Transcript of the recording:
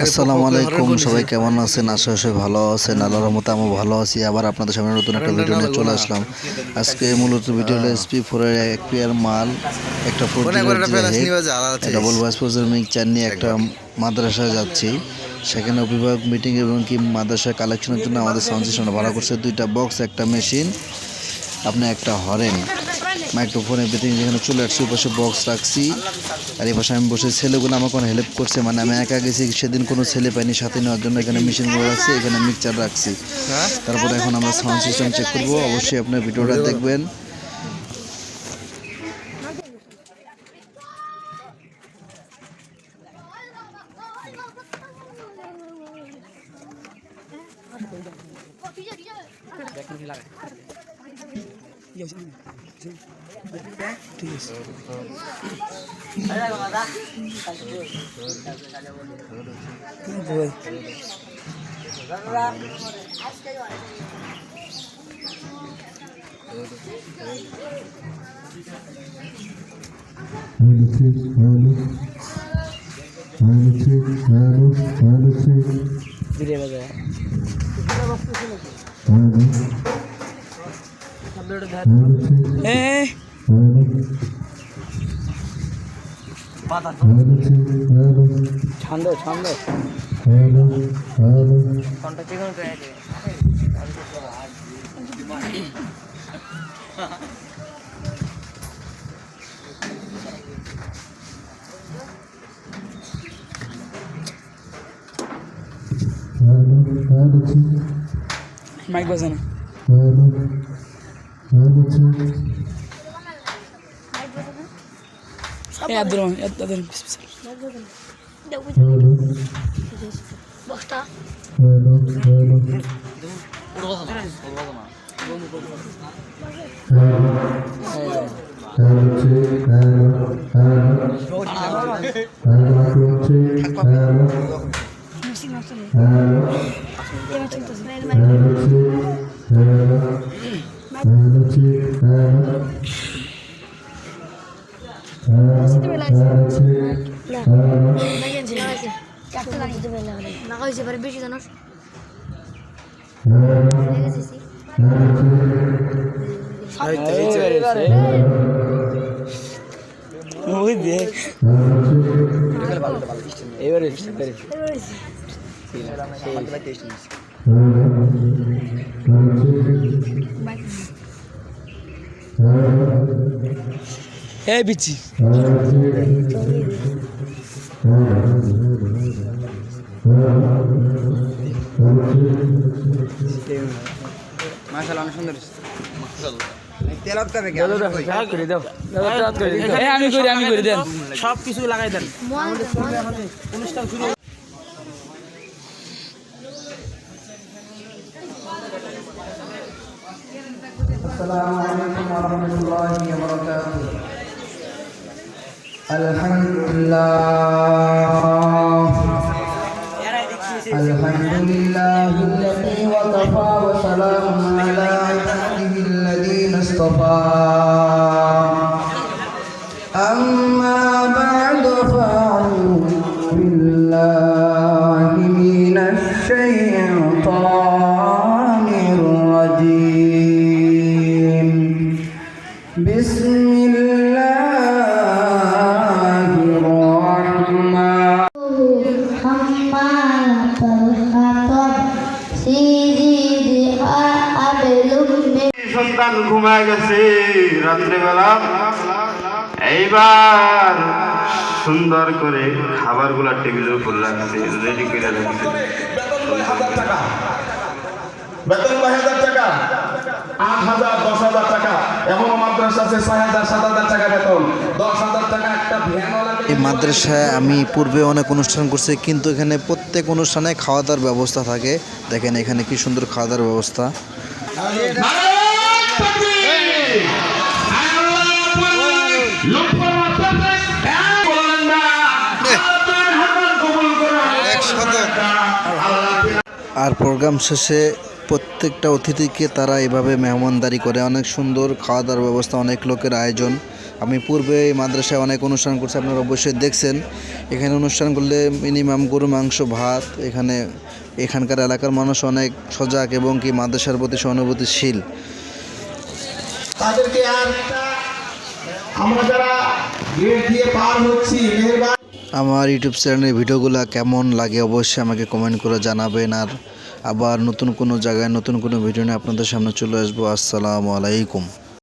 আসসালামু আলাইকুম সবাই কেমন আছেন? আশা সবাই ভালো আছেন। আল্লাহর রহমতে আমি ভালো আছি। আবার আপনাদের সামনে নতুন একটা ভিডিও নিয়ে চলে আসলাম। আজকে মূলত ভিডিও হলো এসপি ফোরের এক পেয়ার মাল একটা ফোর ডবল বাসপোজের মিক্সচার নিয়ে একটা মাদ্রাসায় যাচ্ছি। সেখানে অভিভাবক মিটিং এবং কি মাদ্রাসা কালেকশনের জন্য আমাদের সাউন্ড সিস্টেমটা ভাড়া করছে দুইটা বক্স একটা মেশিন আপনি একটা হরেন। মাইক্রোফোনের ভিতরে যেখানে চলে আসছি, ওই পাশে বক্স রাখছি। আর এই পাশে আমি বসে, ছেলেগুলো আমাকে অনেক হেল্প করছে মানে আমি একা গেছি, সেদিন কোনো ছেলে পাইনি, সাথে নেওয়ার জন্য এখানে মেশিনগুলো রাখছি এখানে মিক্সচার রাখছি। তারপরে এখন আমরা সাউন্ড সিস্টেম চেক করব, অবশ্যই আপনার ভিডিওটা দেখবেন। Hello. Hello, check, hello, hello, check. Mic বাজে আব্দুর রহমান এই Abdur Rahman Hello. Hello, hello. Hello. বেশি জানোস check. এবারে বিচি। মাশাআল্লাহ অনেক সুন্দর তেলত কবে কি? করে দাও এই আমি করি আমি করি দেন সব কিছু লাগাই দেন। অনুষ্ঠান শুরু السلام عليكم ورحمة الله وبركاته. الحمد لله. الحمد لله الذي وكفى وسلام على عباده الذين اصطفى. সন্তান ঘুমায় গেছে রাত্রেবেলা। এইবার সুন্দর করে খাবারগুলা টেবিলের উপর রাখছে রেডি করে রাখছে। বেতন টাকা, আট হাজার দশ হাজার টাকা এমন মাদ্রাসা আছে ছয় হাজার সাত হাজার টাকা বেতন দশ হাজার টাকা একটা ভ্যানওয়ালাকে এই মাদ্রাসায় আমি পূর্বে অনেক অনুষ্ঠান করছি কিন্তু এখানে প্রত্যেক অনুষ্ঠানে খাওয়া দাওয়ার ব্যবস্থা থাকে। দেখেন এখানে কি সুন্দর খাওয়া দাওয়ার ব্যবস্থা আর প্রোগ্রাম শেষে প্রত্যেকটা অতিথিকে তারা এভাবে মেহমানদারি করে। অনেক সুন্দর খাওয়া দাওয়ার ব্যবস্থা অনেক লোকের আয়োজন। আমি পূর্বে এই মাদ্রাসায় অনেক অনুষ্ঠান করছি আপনারা অবশ্যই দেখছেন। এখানে অনুষ্ঠান করলে মিনিমাম গরু মাংস ভাত এখানে এখানকার এলাকার মানুষ অনেক সজাগ এবং কি মাদ্রাসার প্রতি সহানুভূতিশীল। তাদেরকে আর আমরা যারা গেট দিয়ে পার হচ্ছি আমার ইউটিউব চ্যানেলের ভিডিওগুলো কেমন লাগে অবশ্যই আমাকে কমেন্ট করে জানাবেন। আর আবার নতুন কোনো জায়গায় নতুন কোনো ভিডিও নিয়ে আপনাদের সামনে চলে আসব। আসসালামু আলাইকুম।